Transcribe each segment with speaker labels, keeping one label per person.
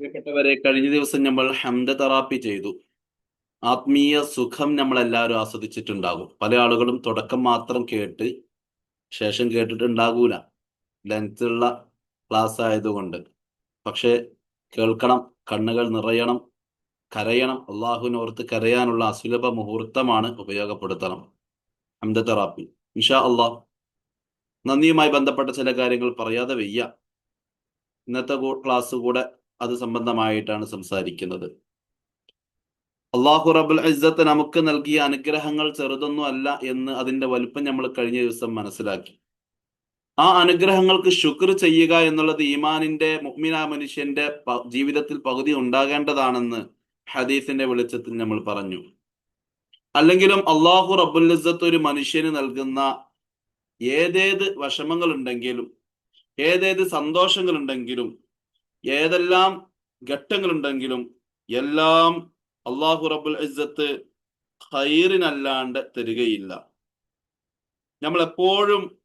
Speaker 1: പ്രിയപ്പെട്ടവരെ കഴിഞ്ഞ ദിവസം നമ്മൾ ഹംദ തെറാപ്പി ചെയ്തു. ആത്മീയ സുഖം നമ്മൾ എല്ലാവരും ആസ്വദിച്ചിട്ടുണ്ടാകും. പല ആളുകളും തുടക്കം മാത്രം കേട്ട് ശേഷം കേട്ടിട്ടുണ്ടാകൂല. ലെങ്ത്തുള്ള ക്ലാസ് ആയതുകൊണ്ട്. പക്ഷേ കേൾക്കണം കണ്ണുകൾ നിറയണം കരയണം അള്ളാഹുവിനോർത്ത് കരയാനുള്ള അസുലഭ മുഹൂർത്തമാണ് ഉപയോഗപ്പെടുത്തണം. ഹംദ തെറാപ്പി. ഇൻഷാ അള്ളാഹ് നന്ദിയുമായി ബന്ധപ്പെട്ട ചില കാര്യങ്ങൾ പറയാതെ വയ്യ. ഇന്നത്തെ ക്ലാസ് കൂടെ അത് സംബന്ധമായിട്ടാണ് സംസാരിക്കുന്നത്. അള്ളാഹു റബുൽ ഇസ്സത്ത് നമുക്ക് നൽകിയ അനുഗ്രഹങ്ങൾ ചെറുതൊന്നും അല്ല എന്ന് അതിന്റെ വലുപ്പം നമ്മൾ കഴിഞ്ഞ ദിവസം മനസ്സിലാക്കി. ആ അനുഗ്രഹങ്ങൾക്ക് ശുക്ർ ചെയ്യുക എന്നുള്ളത് ഈമാനിന്റെ മുഹ്മിന മനുഷ്യന്റെ ജീവിതത്തിൽ പകുതി ഉണ്ടാകേണ്ടതാണെന്ന് ഹദീസിന്റെ വെളിച്ചത്തിൽ നമ്മൾ പറഞ്ഞു. അല്ലെങ്കിലും അള്ളാഹു റബുൽ ഇസ്സത്ത് ഒരു മനുഷ്യന് നൽകുന്ന ഏതേത് വിഷമങ്ങൾ ഉണ്ടെങ്കിലും ഏതേത് സന്തോഷങ്ങൾ ഉണ്ടെങ്കിലും ഏതെല്ലാം ഘട്ടങ്ങളുണ്ടെങ്കിലും എല്ലാം അള്ളാഹു റബുൽ ഇസ്സത്ത് ഹൈറിനല്ലാണ്ട് തരികയില്ല. നമ്മൾ എപ്പോഴും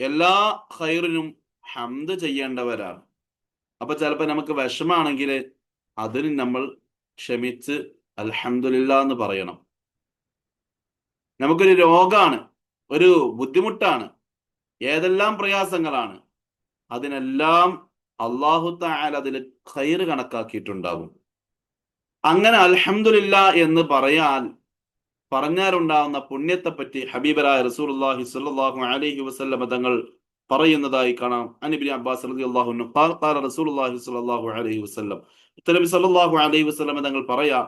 Speaker 1: എല്ലാ ഹൈറിനും ഹംദ് ചെയ്യേണ്ടവരാണ്. അപ്പൊ ചിലപ്പോൾ നമുക്ക് വിഷമാണെങ്കിൽ അതിന് നമ്മൾ ക്ഷമിച്ച് അൽഹമില്ല എന്ന് പറയണം. നമുക്കൊരു രോഗാണ് ഒരു ബുദ്ധിമുട്ടാണ് ഏതെല്ലാം പ്രയാസങ്ങളാണ് അതിനെല്ലാം അള്ളാഹു താല അതിൽ ഖൈർ കണക്കാക്കിയിട്ടുണ്ടാകും. അങ്ങനെ അൽഹമില്ല എന്ന് പറയാൻ പറഞ്ഞാലുണ്ടാവുന്ന പുണ്യത്തെ പറ്റി ഹബീബരായ റസൂലുള്ളാഹി സ്വല്ലല്ലാഹു അലൈഹി വസല്ലം തങ്ങൾ പറയുന്നതായി കാണാം. അനിബിൻ അബ്ബാസ് അലൈഹി വസല്ലം. നബി സ്വല്ലല്ലാഹു അലൈഹി വസല്ലം തങ്ങൾ പറയാ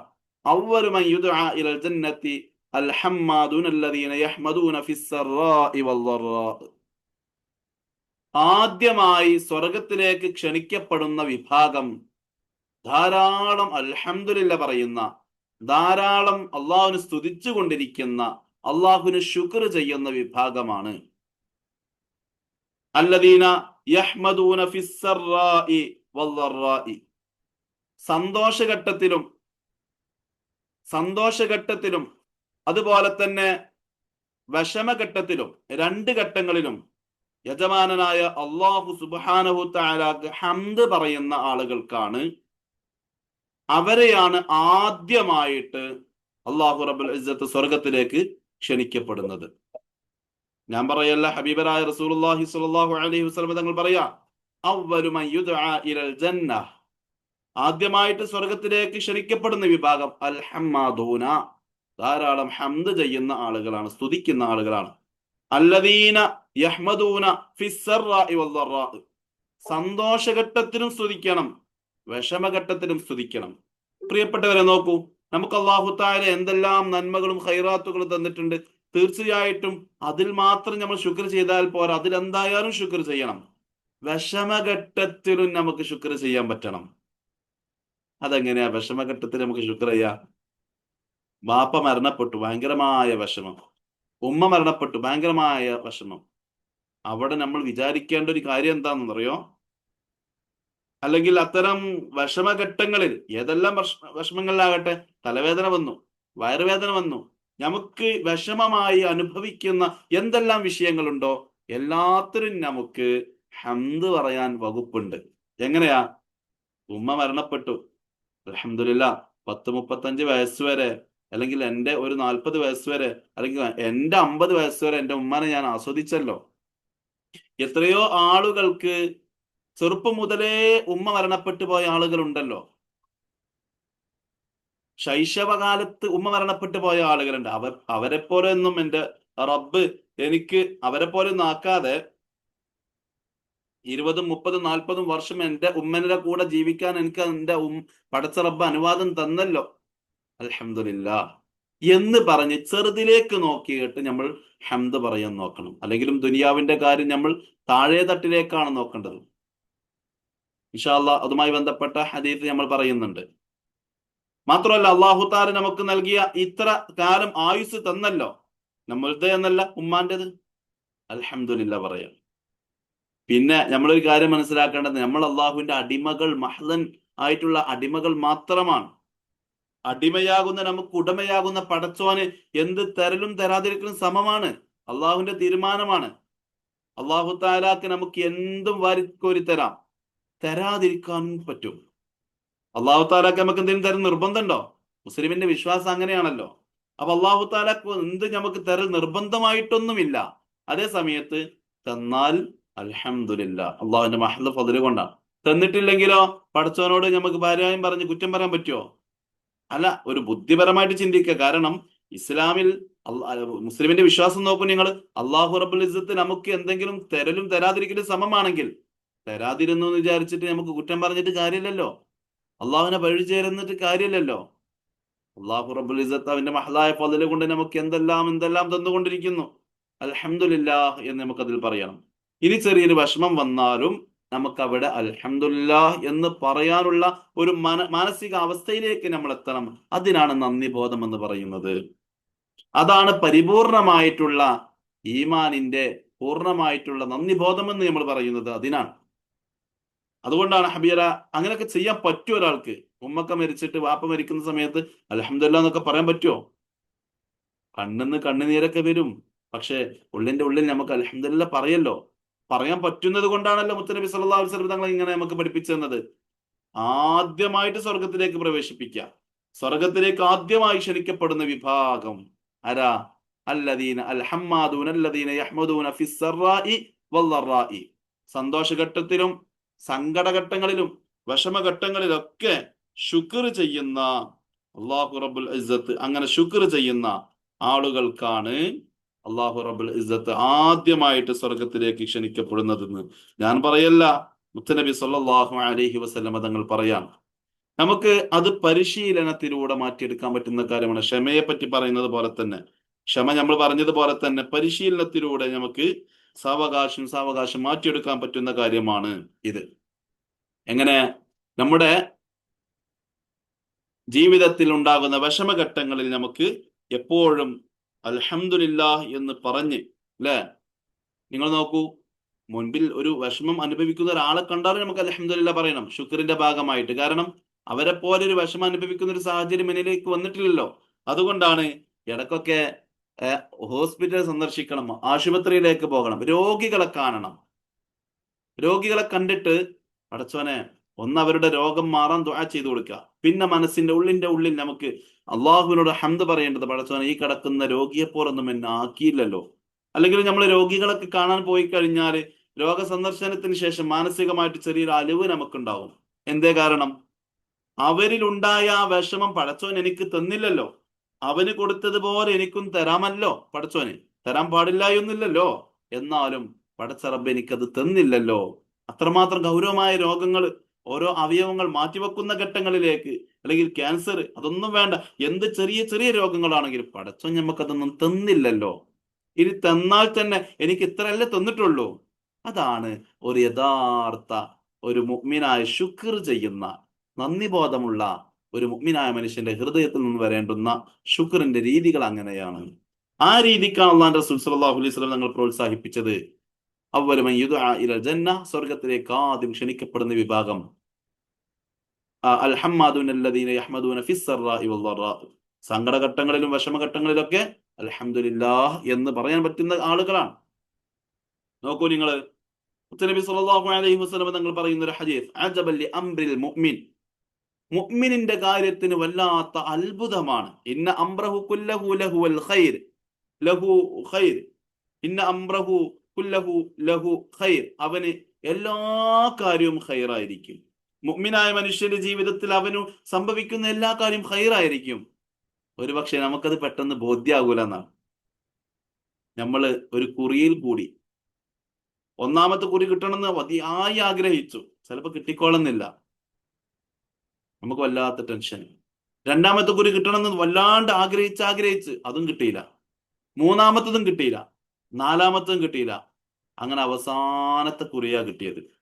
Speaker 1: അവ്വലു മൻ യുദ്ആ ഇലൽ ജന്നത്തി അൽഹമ്മാദൂന അല്ലദീന യഹ്മദൂന ഫിസ്സറാഇ വദ്ദറാ ആദ്യമായി സ്വർഗത്തിലേക്ക് ക്ഷണിക്കപ്പെടുന്ന വിഭാഗം ധാരാളം അൽഹംദുലില്ല പറയുന്ന ധാരാളം അള്ളാഹുവിന് സ്തുതിച്ചു കൊണ്ടിരിക്കുന്ന അള്ളാഹുവിന് ശുക്ർ ചെയ്യുന്ന വിഭാഗമാണ്. അല്ലദീന യഹ്മദൂന വദ്ദറാഇ സന്തോഷഘട്ടത്തിലും സന്തോഷഘട്ടത്തിലും അതുപോലെ തന്നെ വിഷമഘട്ടത്തിലും രണ്ട് ഘട്ടങ്ങളിലും യജമാനനായ അള്ളാഹു സുബാനഹു താലാക്ക് ഹംദ് പറയുന്ന ആളുകൾക്കാണ് അവരെയാണ് ആദ്യമായിട്ട് അള്ളാഹു റബുൽ ഇസ്സത്ത് സ്വർഗത്തിലേക്ക് ക്ഷണിക്കപ്പെടുന്നത്. ഞാൻ പറയല്ല ഹബീബരായ റസൂലുള്ളാഹി സ്വല്ലല്ലാഹു അലൈഹി വസല്ലം തങ്ങൾ പറയാ ജന്ന ആദ്യമായിട്ട് സ്വർഗത്തിലേക്ക് ക്ഷണിക്കപ്പെടുന്ന വിഭാഗം അൽ ഹമ്മാദൂന. ധാരാളം ഹംദ് ചെയ്യുന്ന ആളുകളാണ് സ്തുതിക്കുന്ന ആളുകളാണ്. അല്ലദീന യഹ്മദൂന സന്തോഷഘട്ടത്തിലും സ്തുതിക്കണം വിഷമഘട്ടത്തിലും സ്തുതിക്കണം. പ്രിയപ്പെട്ടവരെ നോക്കൂ നമുക്ക് അള്ളാഹു താല എന്തെല്ലാം നന്മകളും ഹൈറാത്തുകളും തന്നിട്ടുണ്ട്. തീർച്ചയായിട്ടും അതിൽ മാത്രം നമ്മൾ ശുക്ർ ചെയ്താൽ പോരാ അതിലെന്തായാലും ശുക്ർ ചെയ്യണം. വിഷമഘട്ടത്തിലും നമുക്ക് ശുക്ർ ചെയ്യാൻ പറ്റണം. അതെങ്ങനെയാ വിഷമഘട്ടത്തിൽ നമുക്ക് ശുക്ർ ചെയ്യാം? ബാപ്പ മരണപ്പെട്ടു ഭയങ്കരമായ വിഷമം. ഉമ്മ മരണപ്പെട്ടു. ഭയങ്കരമായ വിഷമം. അവിടെ നമ്മൾ വിചാരിക്കേണ്ട ഒരു കാര്യം എന്താണെന്നറിയോ? അല്ലെങ്കിൽ അത്തരം വിഷമഘട്ടങ്ങളിൽ ഏതെല്ലാം വിഷമങ്ങളിലാകട്ടെ തലവേദന വന്നു വയറുവേദന വന്നു നമുക്ക് വിഷമമായി അനുഭവിക്കുന്ന എന്തെല്ലാം വിഷയങ്ങളുണ്ടോ? എല്ലാത്തിനും നമുക്ക് ഹംദ് പറയാൻ വകുപ്പുണ്ട്. എങ്ങനെയാ? ഉമ്മ മരണപ്പെട്ടു. അലഹമില്ല പത്ത് മുപ്പത്തഞ്ച് വയസ്സ് വരെ അല്ലെങ്കിൽ എന്റെ ഒരു നാൽപ്പത് വയസ്സ് വരെ അല്ലെങ്കിൽ എന്റെ അമ്പത് വയസ്സ് വരെ എന്റെ ഉമ്മനെ ഞാൻ ആസ്വദിച്ചല്ലോ. എത്രയോ ആളുകൾക്ക് ചെറുപ്പം മുതലേ ഉമ്മ മരണപ്പെട്ടു പോയ ആളുകളുണ്ടല്ലോ. ശൈശവകാലത്ത് ഉമ്മ മരണപ്പെട്ടു പോയ ആളുകളുണ്ട്. അവർ അവരെ പോലെ ഒന്നും എന്റെ റബ്ബ് എനിക്ക് അവരെ പോലെ ഒന്നും ആക്കാതെ ഇരുപതും മുപ്പതും നാൽപ്പതും വർഷം എന്റെ ഉമ്മനിലെ കൂടെ ജീവിക്കാൻ എനിക്ക് എന്റെ ഉം പടച്ച റബ്ബ് അനുവാദം തന്നല്ലോ. അലഹമില്ല എന്ന് പറഞ്ഞ് ചെറുതിലേക്ക് നോക്കിയിട്ട് നമ്മൾ ഹംദ് പറയാൻ നോക്കണം. അല്ലെങ്കിലും ദുനിയാവിന്റെ കാര്യം നമ്മൾ താഴെ തട്ടിലേക്കാണ് നോക്കേണ്ടത്. ഇഷാല്ല അതുമായി ബന്ധപ്പെട്ട ഹദീസ് നമ്മൾ പറയുന്നുണ്ട്. മാത്രമല്ല അള്ളാഹു താര നമുക്ക് നൽകിയ ഇത്ര കാലം ആയുസ് തന്നല്ലോ. നമ്മളുടെ എന്നല്ല ഉമ്മാന്റേത് അലഹമില്ല പറയാം. പിന്നെ നമ്മളൊരു കാര്യം മനസ്സിലാക്കേണ്ടത് നമ്മൾ അള്ളാഹുവിന്റെ അടിമകൾ മഹ്ലൻ ആയിട്ടുള്ള അടിമകൾ മാത്രമാണ്. അടിമയാകുന്ന നമുക്ക് ഉടമയാകുന്ന പടച്ചോന് എന്ത് തരലും തരാതിരിക്കലും സമമാണ്. അള്ളാഹുവിന്റെ തീരുമാനമാണ്. അള്ളാഹു താലാക്ക് നമുക്ക് എന്തും വാരിക്കോരി തരാം. തരാതിരിക്കാനും പറ്റും. അള്ളാഹു താലാക്ക് നമുക്ക് എന്തെങ്കിലും തരം നിർബന്ധമുണ്ടോ? മുസ്ലിമിന്റെ വിശ്വാസം അങ്ങനെയാണല്ലോ. അപ്പൊ അള്ളാഹു താലാക്ക് എന്ത് നമുക്ക് തരൽ നിർബന്ധമായിട്ടൊന്നുമില്ല. അതേ സമയത്ത് തന്നാൽ അലഹമില്ല അള്ളാഹുവിന്റെ മഹദ് ഫതിൽ കൊണ്ടാണ് തന്നിട്ടില്ലെങ്കിലോ? പടച്ചവനോട് നമുക്ക് ഭാര്യയും പറഞ്ഞ് കുറ്റം പറയാൻ പറ്റുമോ അല്ല ഒരു ബുദ്ധിപരമായിട്ട് ചിന്തിക്കുക. കാരണം ഇസ്ലാമിൽ മുസ്ലിമിന്റെ വിശ്വാസം നോക്കും നിങ്ങൾ. അള്ളാഹു റബുൽ ഇസ്സത്ത് നമുക്ക് എന്തെങ്കിലും തരലും തരാതിരിക്കലും സമമാണെങ്കിൽ തരാതിരുന്നു എന്ന് വിചാരിച്ചിട്ട് നമുക്ക് കുറ്റം പറഞ്ഞിട്ട് കാര്യമില്ലല്ലോ. അള്ളാഹുവിനെ വഴി ചേരുന്നിട്ട് കാര്യമില്ലല്ലോ. അള്ളാഹു റബുൽ ഇസ്സത്ത് അവന്റെ മഹലായ പതിൽ കൊണ്ട് നമുക്ക് എന്തെല്ലാം എന്തെല്ലാം തന്നുകൊണ്ടിരിക്കുന്നു. അൽഹംദുലില്ലാഹ് എന്ന് നമുക്കതിൽ പറയണം. ഇനി ചെറിയൊരു വിഷമം വന്നാലും നമുക്ക് അവിടെ അൽഹംദുലില്ലാ എന്ന് പറയാനുള്ള ഒരു മന മാനസിക അവസ്ഥയിലേക്ക് നമ്മൾ എത്തണം അതിനാണ് നന്ദി ബോധം എന്ന് പറയുന്നത്. അതാണ് പരിപൂർണമായിട്ടുള്ള ഈമാനിന്റെ പൂർണമായിട്ടുള്ള നന്ദി ബോധം എന്ന് നമ്മൾ പറയുന്നത് അതിനാണ്. അതുകൊണ്ടാണ് ഹബീറ അങ്ങനെയൊക്കെ ചെയ്യാൻ പറ്റുമോ ഒരാൾക്ക്? ഉമ്മക്ക മരിച്ചിട്ട് വാപ്പ മരിക്കുന്ന സമയത്ത് അലഹമില്ല എന്നൊക്കെ പറയാൻ പറ്റുമോ? കണ്ണെന്ന് കണ്ണുനീരൊക്കെ വരും. പക്ഷെ ഉള്ളിന്റെ ഉള്ളിൽ നമുക്ക് അലഹമില്ല പറയല്ലോ. പറയാൻ പറ്റുന്നത് കൊണ്ടാണല്ലോ മുത്തനബി സല്ലല്ലാഹു അലൈഹി തങ്ങൾ ഇങ്ങനെ നമുക്ക് പഠിപ്പിച്ചു തന്നത് ആദ്യമായിട്ട് സ്വർഗത്തിലേക്ക് പ്രവേശിപ്പിക്കുക. സ്വർഗത്തിലേക്ക് ആദ്യമായി ക്ഷണിക്കപ്പെടുന്ന വിഭാഗം ആരാ? അല്ലദീന അൽഹമ്മാദൂൻ അല്ലദീന യഹ്മദൂന ഫിസ്സറായി വല്ലറായി സന്തോഷഘട്ടത്തിലും സങ്കടഘട്ടങ്ങളിലും വിഷമഘട്ടങ്ങളിലൊക്കെ ശുക്ർ ചെയ്യുന്ന അള്ളാഹു റബുൽ അങ്ങനെ ശുക്ർ ചെയ്യുന്ന ആളുകൾക്കാണ് അള്ളാഹു റബുൽ ഇസ്സത്ത് ആദ്യമായിട്ട് സ്വർഗത്തിലേക്ക് ക്ഷണിക്കപ്പെടുന്നതെന്ന് ഞാൻ പറയല്ല. മുത്തനബി സല്ലാഹു അലഹി വസ്ലമ തങ്ങൾ പറയാം. നമുക്ക് അത് പരിശീലനത്തിലൂടെ മാറ്റിയെടുക്കാൻ പറ്റുന്ന കാര്യമാണ്. ക്ഷമയെ പറ്റി പറയുന്നത് പോലെ തന്നെ. ക്ഷമ നമ്മൾ പറഞ്ഞതുപോലെ തന്നെ പരിശീലനത്തിലൂടെ നമുക്ക് സാവകാശം സാവകാശം മാറ്റിയെടുക്കാൻ പറ്റുന്ന കാര്യമാണ് ഇത്. എങ്ങനെ? നമ്മുടെ ജീവിതത്തിൽ ഉണ്ടാകുന്ന വിഷമഘട്ടങ്ങളിൽ നമുക്ക് എപ്പോഴും അൽഹംദുലില്ലാ എന്ന് പറഞ്ഞ് അല്ലെ നിങ്ങൾ നോക്കൂ മുൻപിൽ ഒരു വിഷമം അനുഭവിക്കുന്ന ഒരാളെ കണ്ടാലും നമുക്ക് അലഹമില്ല പറയണം. ശുക്രിന്റെ ഭാഗമായിട്ട്. കാരണം അവരെ പോലെ ഒരു വിഷമം അനുഭവിക്കുന്ന ഒരു സാഹചര്യം എന്നിലേക്ക് വന്നിട്ടില്ലല്ലോ. അതുകൊണ്ടാണ് ഇടക്കൊക്കെ ഹോസ്പിറ്റൽ സന്ദർശിക്കണം ആശുപത്രിയിലേക്ക് പോകണം. രോഗികളെ കാണണം. രോഗികളെ കണ്ടിട്ട് പടച്ചോനെ ഒന്ന് അവരുടെ രോഗം മാറാൻ ദുആ ചെയ്തു കൊടുക്കുക. പിന്നെ മനസ്സിന്റെ ഉള്ളിന്റെ ഉള്ളിൽ നമുക്ക് അള്ളാഹുവിനോട് ഹംദ് പറയേണ്ടത് പടച്ചോനെ ഈ കിടക്കുന്ന രോഗിയെ പോലൊന്നും എന്നെ ആക്കിയില്ലല്ലോ. അല്ലെങ്കിൽ നമ്മൾ രോഗികളൊക്കെ കാണാൻ പോയി കഴിഞ്ഞാൽ രോഗ സന്ദർശനത്തിന് ശേഷം മാനസികമായിട്ട് ചെറിയൊരു അലിവ് നമുക്കുണ്ടാവും. എന്തേ കാരണം? അവരിൽ അവരിലുണ്ടായ ആ വിഷമം പടച്ചോൻ എനിക്ക് തന്നില്ലല്ലോ. അവന് കൊടുത്തതുപോലെ എനിക്കും തരാമല്ലോ പടച്ചോന്. തരാൻ പാടില്ലായൊന്നുമില്ലല്ലോ എന്നാലും പടച്ച റബ്ബ് എനിക്കത് തന്നില്ലല്ലോ. അത്രമാത്രം ഗൗരവമായ രോഗങ്ങൾ ഓരോ അവയവങ്ങൾ മാറ്റിവെക്കുന്ന ഘട്ടങ്ങളിലേക്ക് അല്ലെങ്കിൽ ക്യാൻസർ അതൊന്നും വേണ്ട. എന്ത് ചെറിയ ചെറിയ രോഗങ്ങളാണെങ്കിലും പടച്ചോൻ നമുക്കതൊന്നും തന്നില്ലല്ലോ. ഇനി തന്നാൽ തന്നെ എനിക്ക് ഇത്രയല്ലേ തന്നിട്ടുള്ളൂ. അതാണ് ഒരു യഥാർത്ഥ ഒരു മുഗ്മിനായ ശുക്ർ ചെയ്യുന്ന നന്ദി ബോധമുള്ള ഒരു മുഗ്മിനായ മനുഷ്യന്റെ ഹൃദയത്തിൽ നിന്ന് വരേണ്ടുന്ന ശുക്റിന്റെ രീതികൾ അങ്ങനെയാണ്. ആ രീതിക്കാണ് അള്ളാന്റെ സല്ലല്ലാഹു അലൈഹി വസല്ലം ഞങ്ങൾ പ്രോത്സാഹിപ്പിച്ചത്. അവലുമൻ യുദ്ആ ഇലൽ ജന്ന സ്വർഗത്തിലേക്ക് ആദ്യം ക്ഷണിക്കപ്പെടുന്ന വിഭാഗം ആ, അൽഹമ്മാദൂന അല്ലദീന യഹ്മദൂന ഫിസ്സറാഇ വല്ലറാ സങ്കടഘട്ടങ്ങളിലും വിഷമഘട്ടങ്ങളിലൊക്കെ അൽഹംദുലില്ലാഹ് എന്ന് പറയാൻ പറ്റുന്ന ആളുകളാണ്. നോക്കൂ നിങ്ങൾ നബി സല്ലല്ലാഹു അലൈഹി വസല്ലം തങ്ങൾ പറയുന്ന ഒരു ഹദീസ് അജബല്ലി അംറിൽ മുഅ്മിൻ. മുഅ്മിനിന്റെ കാര്യത്തിന് വല്ലാത്ത അത്ഭുതമാണ്. ഇന്ന അംറഹു കുല്ലഹു ലഹുവൽ ഖൈർ. ലഹു ഖൈർ. ഇന്ന അംറഹു കുല്ലഹു ലഹു ഖൈർ. അവന് എല്ലാ കാര്യവും ഖൈറായിരിക്കും. മുഅ്മിനായ മനുഷ്യന്റെ ജീവിതത്തിൽ അവന് സംഭവിക്കുന്ന എല്ലാ കാര്യം ഹൈറായിരിക്കും ഒരുപക്ഷെ നമുക്കത് പെട്ടെന്ന് ബോധ്യാകൂല എന്നാണ് നമ്മൾ ഒരു കുറിയിൽ കൂടി ഒന്നാമത്തെ കുറി കിട്ടണമെന്ന് അതിയായി ആഗ്രഹിച്ചു. ചിലപ്പോൾ കിട്ടിക്കോളുന്നില്ല. നമുക്ക് വല്ലാത്ത ടെൻഷൻ. രണ്ടാമത്തെ കുറി കിട്ടണമെന്ന് വല്ലാണ്ട് ആഗ്രഹിച്ച് ആഗ്രഹിച്ച് അതും കിട്ടിയില്ല. മൂന്നാമത്തതും കിട്ടിയില്ല. നാലാമത്തതും കിട്ടിയില്ല. അങ്ങനെ അവസാനത്തെ കുറിയാ കിട്ടിയത്.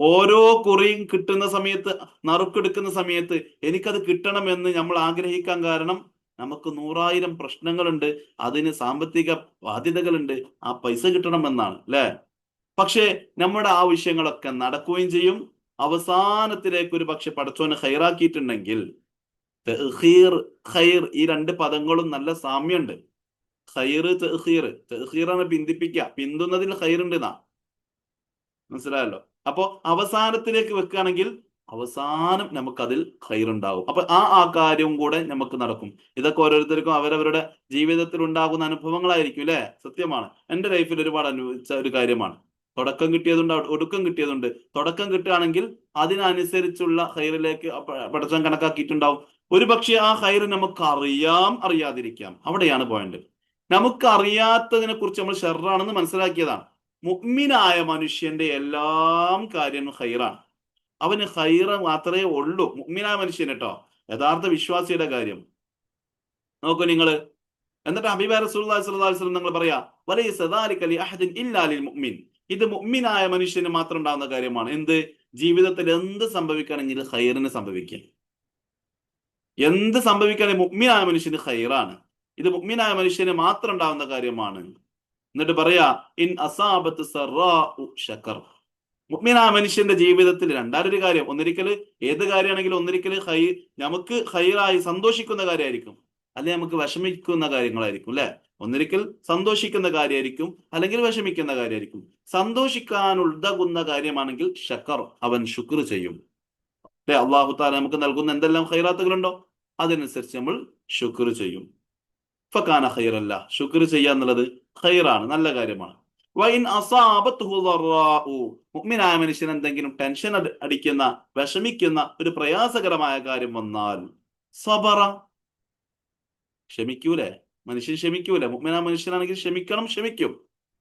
Speaker 1: ഓരോ കുറിയും കിട്ടുന്ന സമയത്ത് നറുക്കെടുക്കുന്ന സമയത്ത് എനിക്കത് കിട്ടണമെന്ന് നമ്മൾ ആഗ്രഹിക്കാൻ കാരണം നമുക്ക് നൂറായിരം പ്രശ്നങ്ങളുണ്ട് അതിന് സാമ്പത്തിക ബാധ്യതകളുണ്ട് ആ പൈസ കിട്ടണമെന്നാണ് അല്ലെ? പക്ഷേ നമ്മുടെ ആവശ്യങ്ങളൊക്കെ നടക്കുകയും ചെയ്യും. അവസാനത്തിലേക്ക് ഒരു പക്ഷെ പടച്ചോനെ ഹൈറാക്കിയിട്ടുണ്ടെങ്കിൽ ഖൈർ ഈ രണ്ട് പദങ്ങളും നല്ല സാമ്യമുണ്ട്. ഖൈർ തെഹീർ തെഹീറാണ് പിന്തിപ്പിക്കുക. പിന്തുന്നതിൽ ഖൈറുണ്ട് എന്നാ. മനസ്സിലായല്ലോ? അപ്പോ അവസാനത്തിലേക്ക് വെക്കുകയാണെങ്കിൽ അവസാനം നമുക്കതിൽ ഖൈറുണ്ടാവും അപ്പൊ ആ ആ കാര്യവും കൂടെ നമുക്ക് നടക്കും. ഇതൊക്കെ ഓരോരുത്തർക്കും അവരവരുടെ ജീവിതത്തിൽ ഉണ്ടാകുന്ന അനുഭവങ്ങളായിരിക്കും അല്ലെ? സത്യമാണ്. എന്റെ ലൈഫിൽ ഒരുപാട് അനുഭവിച്ച ഒരു കാര്യമാണ്. തുടക്കം കിട്ടിയതുണ്ട് ഒടുക്കം കിട്ടിയതുണ്ട്. തുടക്കം കിട്ടുകയാണെങ്കിൽ അതിനനുസരിച്ചുള്ള ഹൈറിലേക്ക് പഠിച്ചം കണക്കാക്കിയിട്ടുണ്ടാവും. ഒരു പക്ഷേ ആ ഹൈറ് നമുക്ക് അറിയാം അറിയാതിരിക്കാം. അവിടെയാണ് പോയിന്റ് നമുക്ക് അറിയാത്തതിനെ കുറിച്ച് നമ്മൾ ഷെറാണെന്ന് മനസ്സിലാക്കിയതാണ്. മുഗ്മിനായ മനുഷ്യന്റെ എല്ലാം കാര്യം ഹൈറാണ് അവന് ഹൈറ മാത്രമേ ഉള്ളൂ. മുഗ്മിനായ മനുഷ്യൻ കേട്ടോ. യഥാർത്ഥ വിശ്വാസിയുടെ കാര്യം. നോക്കൂ നിങ്ങൾ എന്നിട്ട് അബിബാ റസൂൽ നിങ്ങൾ പറയാ വലിയ സദാലിക്കലി അഹദിൻ ഇല്ലാലിൽ മുഗ്മിൻ ഇത് മുഗ്മിനായ മനുഷ്യന് മാത്രം ഉണ്ടാകുന്ന കാര്യമാണ്. എന്ത്? ജീവിതത്തിൽ എന്ത് സംഭവിക്കണമെങ്കിൽ ഹൈറിന് സംഭവിക്കാം എന്ത് സംഭവിക്കുകയാണെങ്കിൽ മുഗ്മിനായ മനുഷ്യന് ഹൈറാണ് ഇത് മുഗ്മിനായ മനുഷ്യന് മാത്രം ഉണ്ടാകുന്ന കാര്യമാണ്. എന്നിട്ട് പറയാ ഇൻ അസാബത്ത് ഷക്കർ മുഗ്മിനായ മനുഷ്യന്റെ ജീവിതത്തിൽ രണ്ടാരൊരു കാര്യം ഒന്നിരിക്കൽ ഏത് കാര്യമാണെങ്കിലും ഒന്നിരിക്കൽ ഹൈ നമുക്ക് ഹൈറായി സന്തോഷിക്കുന്ന കാര്യമായിരിക്കും. അല്ലെങ്കിൽ നമുക്ക് വിഷമിക്കുന്ന കാര്യങ്ങളായിരിക്കും അല്ലെ? ഒന്നിരിക്കൽ സന്തോഷിക്കുന്ന കാര്യമായിരിക്കും അല്ലെങ്കിൽ വിഷമിക്കുന്ന കാര്യമായിരിക്കും. സന്തോഷിക്കാൻ ഉൾതകുന്ന കാര്യമാണെങ്കിൽ ഷക്കർ അവൻ ശുക്ർ ചെയ്യും. അല്ലെ? അള്ളാഹു താല നമുക്ക് നൽകുന്ന എന്തെല്ലാം ഹൈറാത്തുകളുണ്ടോ അതിനനുസരിച്ച് നമ്മൾ ശുക്ർ ചെയ്യും. ഫക്കാന ഹൈറല്ല ശുക്ർ ചെയ്യുക എന്നുള്ളത് ഹൈറാണ് നല്ല കാര്യമാണ്. വൈൻ മുഅ്മിനായ മനുഷ്യൻ എന്തെങ്കിലും ടെൻഷൻ അടിക്കുന്ന വിഷമിക്കുന്ന ഒരു പ്രയാസകരമായ കാര്യം വന്നാൽ സബറ. ക്ഷമിക്കൂലേ? മനുഷ്യൻ ക്ഷമിക്കൂലേ? മുഅ്മിനായ മനുഷ്യനാണെങ്കിൽ ക്ഷമിക്കണം ക്ഷമിക്കും.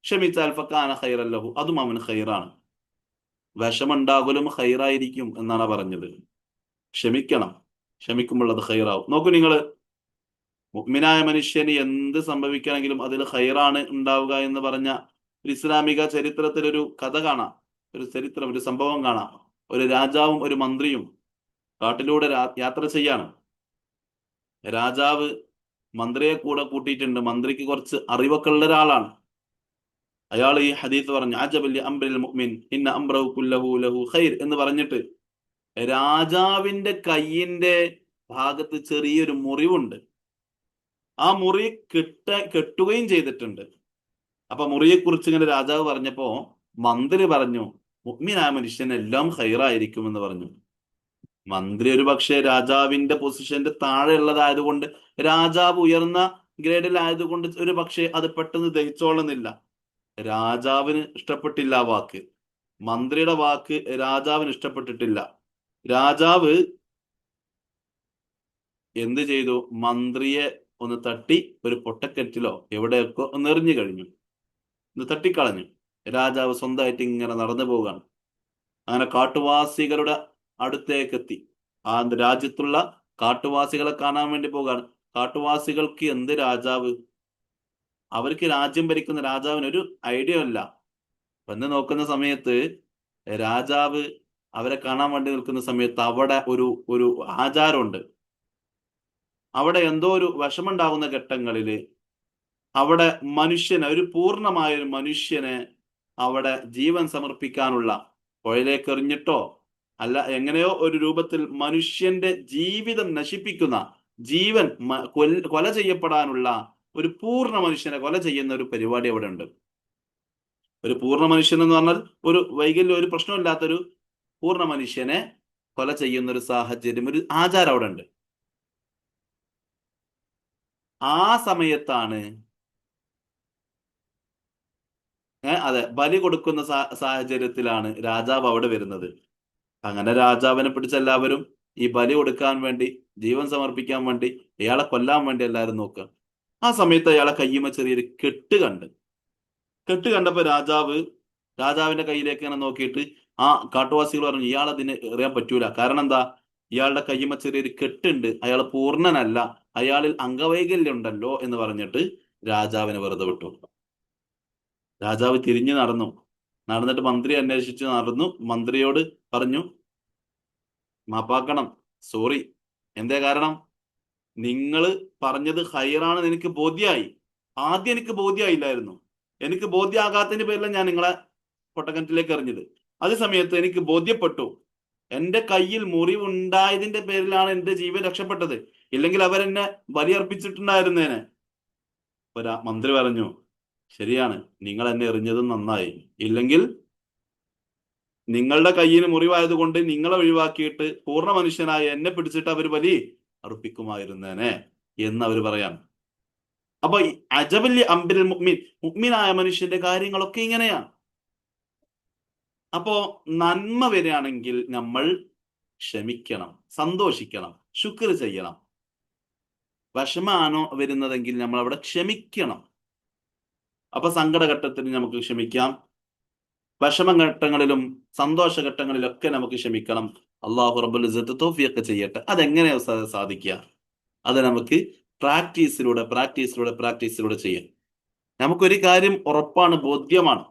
Speaker 1: ക്ഷമിച്ചാൽ ഫക്കാന ഹൈറല്ലഹു അതും അവന് ഹൈറാണ് വിഷമുണ്ടാകലും ഹൈറായിരിക്കും എന്നാണ് പറഞ്ഞത്. ക്ഷമിക്കണം. ക്ഷമിക്കുമ്പോൾ അത് ഹൈറാവും നോക്കൂ നിങ്ങൾ മുഗ്മിനായ മനുഷ്യന് എന്ത് സംഭവിക്കണമെങ്കിലും അതിൽ ഹൈറാണ് ഉണ്ടാവുക എന്ന് പറഞ്ഞ ഒരു ഇസ്ലാമിക ചരിത്രത്തിലൊരു കഥ കാണാം. ഒരു ചരിത്രം ഒരു സംഭവം കാണാം. ഒരു രാജാവും ഒരു മന്ത്രിയും കാട്ടിലൂടെ യാത്ര ചെയ്യാണ്. രാജാവ് മന്ത്രിയെ കൂടെ കൂട്ടിയിട്ടുണ്ട്. മന്ത്രിക്ക് കുറച്ച് അറിവൊക്കെ ഉള്ള ഒരാളാണ്. അയാൾ ഈ ഹദീസ് പറഞ്ഞു അജബല്ലി അംബ്രിൽ മുഅ്മിൻ ഇന്ന അംറഹു കുല്ലഹു ലഹു ഖൈർ എന്ന് പറഞ്ഞിട്ട് രാജാവിന്റെ കയ്യിന്റെ ഭാഗത്ത് ചെറിയൊരു മുറിവുണ്ട്. ആ മുറി കെട്ട കെട്ടുകയും ചെയ്തിട്ടുണ്ട്. അപ്പൊ മുറിയെക്കുറിച്ച് ഇങ്ങനെ രാജാവ് പറഞ്ഞപ്പോ മന്ത്രി പറഞ്ഞു മുഗ്മിനായ മനുഷ്യൻ എല്ലാം ഹൈറായിരിക്കും എന്ന് പറഞ്ഞു. മന്ത്രി ഒരു പക്ഷേ രാജാവിന്റെ പൊസിഷന്റെ താഴെ ഉള്ളതായതുകൊണ്ട് രാജാവ് ഉയർന്ന ഗ്രേഡിലായതുകൊണ്ട് ഒരു പക്ഷേ അത് പെട്ടെന്ന് ദഹിച്ചോളുന്നില്ല. രാജാവിന് ഇഷ്ടപ്പെട്ടില്ല ആ വാക്ക്. മന്ത്രിയുടെ വാക്ക് രാജാവിന് ഇഷ്ടപ്പെട്ടിട്ടില്ല. രാജാവ് എന്ത് ചെയ്തു? മന്ത്രിയെ ഒന്ന് തട്ടി ഒരു പൊട്ടക്കെറ്റിലോ എവിടെയൊക്കെ ഒന്ന് എറിഞ്ഞു കഴിഞ്ഞു. ഒന്ന് തട്ടിക്കളഞ്ഞു. രാജാവ് സ്വന്തമായിട്ട് ഇങ്ങനെ നടന്നു പോവുകയാണ്. അങ്ങനെ കാട്ടുവാസികളുടെ അടുത്തേക്ക് എത്തി ആ രാജ്യത്തുള്ള കാട്ടുവാസികളെ കാണാൻ വേണ്ടി പോകാണ് കാട്ടുവാസികൾക്ക് എന്ത് രാജാവ്? അവർക്ക് രാജ്യം ഭരിക്കുന്ന രാജാവിന് ഒരു ഐഡിയ അല്ല വന്ന് നോക്കുന്ന സമയത്ത് രാജാവ് അവരെ കാണാൻ വേണ്ടി നിൽക്കുന്ന സമയത്ത് അവിടെ ഒരു ഒരു ആചാരമുണ്ട്. അവിടെ എന്തോ ഒരു വിഷമുണ്ടാകുന്ന ഘട്ടങ്ങളിൽ അവിടെ മനുഷ്യനെ ഒരു പൂർണമായ ഒരു മനുഷ്യനെ അവിടെ ജീവൻ സമർപ്പിക്കാനുള്ള പുഴയിലേക്ക് എറിഞ്ഞിട്ടോ അല്ല എങ്ങനെയോ ഒരു രൂപത്തിൽ മനുഷ്യന്റെ ജീവിതം നശിപ്പിക്കുന്ന ജീവൻ കൊല ചെയ്യപ്പെടാനുള്ള ഒരു പൂർണ മനുഷ്യനെ കൊല ചെയ്യുന്ന ഒരു പരിപാടി അവിടെ ഉണ്ട്. ഒരു പൂർണ മനുഷ്യൻ എന്ന് പറഞ്ഞാൽ ഒരു വൈകല്യം ഒരു പ്രശ്നമില്ലാത്തൊരു പൂർണ മനുഷ്യനെ കൊല ചെയ്യുന്ന ഒരു സാഹചര്യം ഒരു ആചാരം അവിടെ ഉണ്ട്. ആ സമയത്താണ് അതെ ബലി കൊടുക്കുന്ന സാഹചര്യത്തിലാണ് രാജാവ് അവിടെ വരുന്നത്. അങ്ങനെ രാജാവിനെ പിടിച്ച എല്ലാവരും ഈ ബലി കൊടുക്കാൻ വേണ്ടി ജീവൻ സമർപ്പിക്കാൻ വേണ്ടി ഇയാളെ കൊല്ലാൻ വേണ്ടി എല്ലാവരും നോക്കുക. ആ സമയത്ത് അയാളെ കയ്യുമ ചെറിയൊരു കെട്ട് കണ്ട്. കെട്ട് കണ്ടപ്പോ രാജാവ് രാജാവിന്റെ കയ്യിലേക്ക് ഇങ്ങനെ നോക്കിയിട്ട് ആ കാട്ടുവാസികൾ പറഞ്ഞു ഇയാൾ അതിന് എറിയാൻ പറ്റൂല. കാരണം എന്താ? ഇയാളുടെ കയ്യുമ ചെറിയൊരു കെട്ടുണ്ട്. അയാൾ പൂർണനല്ല. അയാളിൽ അംഗവൈകല്യമുണ്ടല്ലോ എന്ന് പറഞ്ഞിട്ട് രാജാവിനെ വെറുതെ വിട്ടു. രാജാവ് തിരിഞ്ഞു നടന്നു. നടന്നിട്ട് മന്ത്രി അന്വേഷിച്ച് നടന്നു. മന്ത്രിയോട് പറഞ്ഞു മാപ്പാക്കണം സോറി. എന്തേ കാരണം? നിങ്ങൾ പറഞ്ഞത് ഹൈറാണെന്ന് എനിക്ക് ബോധ്യമായി ആദ്യം എനിക്ക് ബോധ്യമായില്ലായിരുന്നു എനിക്ക് ബോധ്യമാകാത്തതിന്റെ പേരിലാണ് ഞാൻ നിങ്ങളെ പൊട്ടക്കനത്തിലേക്ക് എറിഞ്ഞത്. അതേ സമയത്ത് എനിക്ക് ബോധ്യപ്പെട്ടു. എന്റെ കയ്യിൽ മുറിവുണ്ടായതിന്റെ പേരിലാണ് എന്റെ ജീവൻ രക്ഷപ്പെട്ടത്. ഇല്ലെങ്കിൽ അവരെന്നെ ബലിയർപ്പിച്ചിട്ടുണ്ടായിരുന്നേനെ. ഒരാ മന്ത്രി പറഞ്ഞു ശരിയാണ് നിങ്ങൾ എന്നെ എറിഞ്ഞത് നന്നായി. ഇല്ലെങ്കിൽ നിങ്ങളുടെ കയ്യിന് മുറിവായതുകൊണ്ട് നിങ്ങളെ ഒഴിവാക്കിയിട്ട് പൂർണ മനുഷ്യനായ എന്നെ പിടിച്ചിട്ട് അവർ ബലി അർപ്പിക്കുമായിരുന്നേനെ എന്ന് അവർ പറയാം. അപ്പൊ അജബല്യ അംബിൽ മുഅ്മിൻ മുഅ്മിനായ മനുഷ്യന്റെ കാര്യങ്ങളൊക്കെ ഇങ്ങനെയാണ് അപ്പോ നന്മ വരികയാണെങ്കിൽ നമ്മൾ ക്ഷമിക്കണം സന്തോഷിക്കണം ശുക്ർ ചെയ്യണം. വിഷമാണോ വരുന്നതെങ്കിൽ നമ്മൾ അവിടെ ക്ഷമിക്കണം. അപ്പൊ സങ്കടഘട്ടത്തിൽ നമുക്ക് ക്ഷമിക്കാം. വിഷമഘട്ടങ്ങളിലും സന്തോഷഘട്ടങ്ങളിലൊക്കെ നമുക്ക് ക്ഷമിക്കണം. അള്ളാഹു റബ്ബുൽ ഇസ്സത്ത് തോഫിയൊക്കെ ചെയ്യട്ടെ. അതെങ്ങനെയാ സാ- സാധിക്കുക? അത് നമുക്ക് പ്രാക്ടീസിലൂടെ പ്രാക്ടീസിലൂടെ പ്രാക്ടീസിലൂടെ ചെയ്യാം. നമുക്കൊരു കാര്യം ഉറപ്പാണ് ബോധ്യമാണ്.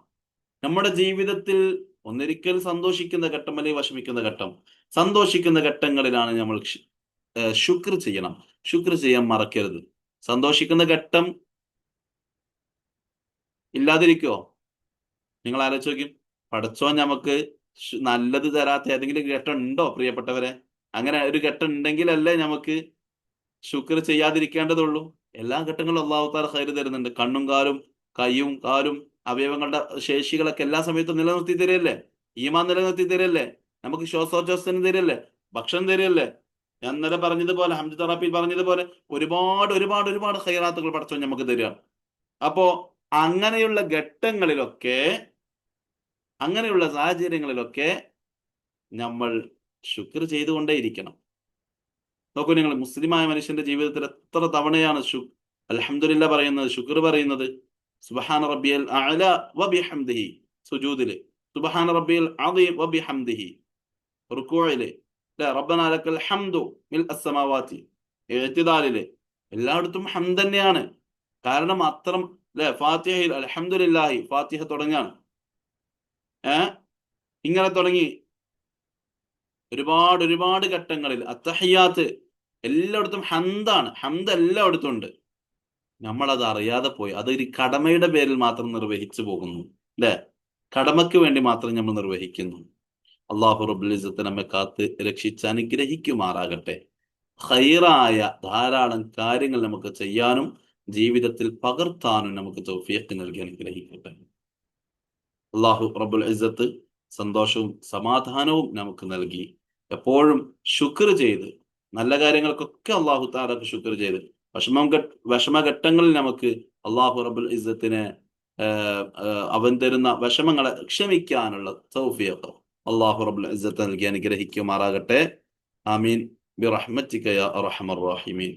Speaker 1: നമ്മുടെ ജീവിതത്തിൽ ഒന്നിരിക്കൽ സന്തോഷിക്കുന്ന ഘട്ടം അല്ലെങ്കിൽ വിഷമിക്കുന്ന ഘട്ടം. സന്തോഷിക്കുന്ന ഘട്ടങ്ങളിലാണ് നമ്മൾ ശുക്ർ ചെയ്യണം. ശുക്ർ ചെയ്യാൻ മറക്കരുത്. സന്തോഷിക്കുന്ന ഘട്ടം ഇല്ലാതിരിക്കോ നിങ്ങൾ ആലോചിച്ച് നോക്കും. പഠിച്ചോൻ നമുക്ക് നല്ലത് തരാത്ത ഏതെങ്കിലും ഘട്ടം ഉണ്ടോ പ്രിയപ്പെട്ടവരെ? അങ്ങനെ ഒരു ഘട്ടം ഉണ്ടെങ്കിലല്ലേ നമുക്ക് ശുക്ർ ചെയ്യാതിരിക്കേണ്ടതുള്ളൂ. എല്ലാ ഘട്ടങ്ങളും അള്ളാഹു താല ഹൈര് തരുന്നുണ്ട്. കണ്ണും കാലും കൈയും കാലും അവയവങ്ങളുടെ ശേഷികളൊക്കെ എല്ലാ സമയത്തും നിലനിർത്തി തരല്ലേ ഈമാൻ നിലനിർത്തി തരല്ലേ നമുക്ക് ശ്വാസോച്ഛ്വാസത്തിന് തരല്ലേ ഭക്ഷണം തരല്ലേ ഞാൻ ഇന്നലെ പറഞ്ഞതുപോലെ ഹംജ് തെറാപ്പിയിൽ പറഞ്ഞതുപോലെ ഒരുപാട് ഒരുപാട് ഒരുപാട് ഹൈറാത്തുകൾ പഠിച്ചോ നമുക്ക് തരിക. അപ്പോ അങ്ങനെയുള്ള ഘട്ടങ്ങളിലൊക്കെ അങ്ങനെയുള്ള സാഹചര്യങ്ങളിലൊക്കെ നമ്മൾ ശുക്ർ ചെയ്തുകൊണ്ടേയിരിക്കണം. നോക്കൂ നിങ്ങൾ മുസ്ലിമായ മനുഷ്യന്റെ ജീവിതത്തിൽ എത്ര തവണയാണ് ശു അലഹമില്ല പറയുന്നത് ശുക്ർ പറയുന്നത് സുബഹാൻ റബ്ബിയൽ അഅല വബിഹംദിഹി സുബ്ഹാന റബ്ബിയൽ അദീം വബിഹംദിഹി റബ്ബന ലക്കൽ ഹംദു മിൽ അസമാവാത്തി ഇഅ്തിദാലിൽ എല്ലായിടത്തും ഹം തന്നെയാണ്. കാരണം അത്രം അല്ലെ? ഫാത്തിഹയിൽ അലഹമുല്ലാഹി ഫാത്തിഹ തുടങ്ങാണ്. ഏ? ഇങ്ങനെ തുടങ്ങി. ഒരുപാട് ഒരുപാട് ഘട്ടങ്ങളിൽ അത്തഹയ്യാത്ത് എല്ലായിടത്തും ഹന്താണ്. ഹന്ത് എല്ലായിടത്തും ഉണ്ട്. നമ്മളത് അറിയാതെ പോയി. അതൊരു കടമയുടെ പേരിൽ മാത്രം നിർവഹിച്ചു പോകുന്നു. അല്ലെ? കടമയ്ക്ക് വേണ്ടി മാത്രം നമ്മൾ നിർവഹിക്കുന്നു. അള്ളാഹു റബുലിസത്ത് നമ്മെ കാത്ത് രക്ഷിച്ച് അനുഗ്രഹിക്കുമാറാകട്ടെ. ഹൈറായ ധാരാളം കാര്യങ്ങൾ നമുക്ക് ചെയ്യാനും ജീവിതത്തിൽ പകർത്താനും നമുക്ക് തൗഫീഖ് നൽകി അനുഗ്രഹിക്കട്ടെ. അള്ളാഹു റബുൽ ഇസത്ത് സന്തോഷവും സമാധാനവും നമുക്ക് നൽകി. എപ്പോഴും ശുക്ർ ചെയ്ത് നല്ല കാര്യങ്ങൾക്കൊക്കെ അള്ളാഹു താരക്ക് ശുക്ർ ചെയ്ത് വിഷമം ഘട്ട- വിഷമഘട്ടങ്ങളിൽ നമുക്ക് അള്ളാഹു റബുൽ ആഹ്, അവൻ തരുന്ന വിഷമങ്ങളെ ക്ഷമിക്കാനുള്ള തൗഫീഖ് അള്ളാഹു റബ്ബുൽ ഇസ്സത്ത് നൽകി അനുഗ്രഹിക്കുമാറാകട്ടെ ആമീൻ ബിറഹ്മത്തിക യാ അർഹമർ റഹീമീൻ